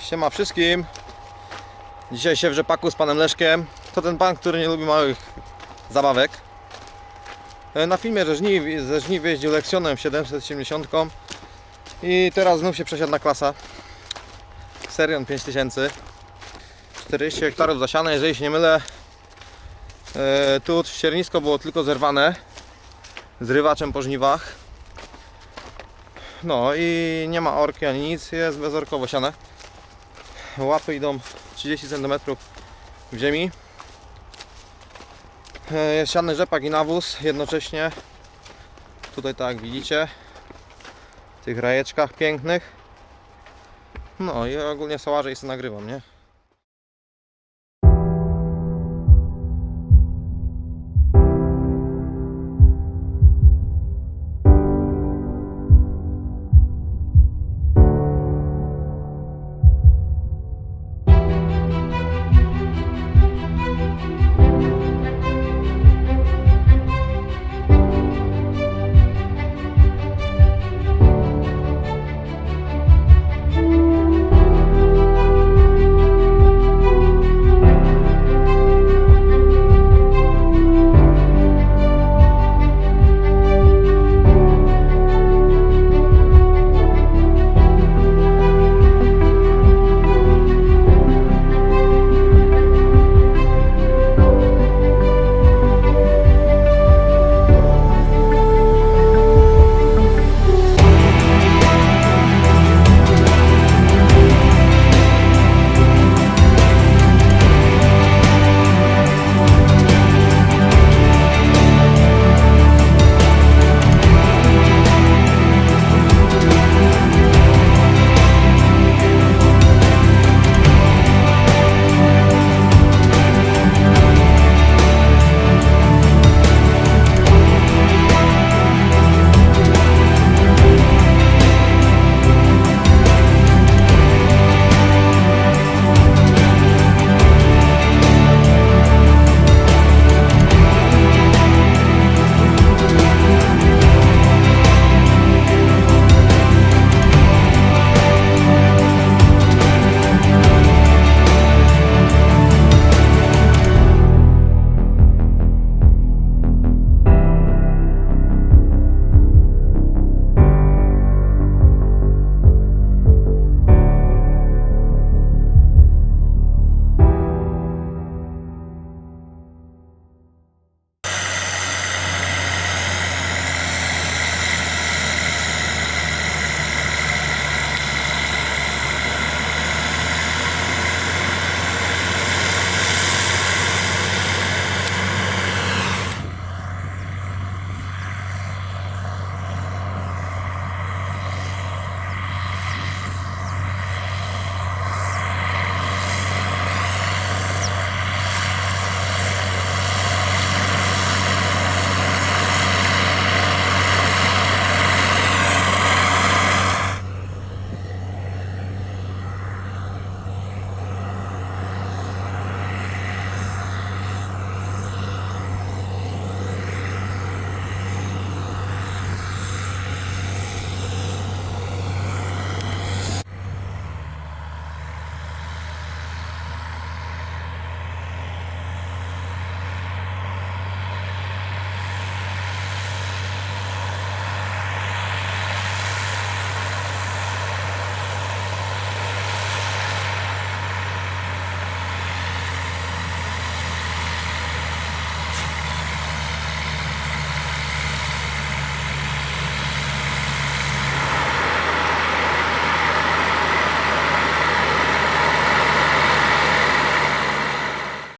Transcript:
Siema wszystkim. Dzisiaj się w rzepaku z panem Leszkiem. To ten pan, który nie lubi małych zabawek. E, Na filmie ze żniw, ze żniw jeździł Lexionem 770 i teraz znów się przesiadł na klasa. Serion 5000. 40 hektarów zasiane, jeżeli się nie mylę. E, tu ściernisko było tylko zerwane zrywaczem po żniwach. No i nie ma orki ani nic, jest bezorkowo siane. Łapy idą 30 cm w ziemi. E, Jest siany rzepak i nawóz jednocześnie. Tutaj tak widzicie. W tych rajeczkach pięknych. No i ogólnie sałaże i sobie nagrywam, nie?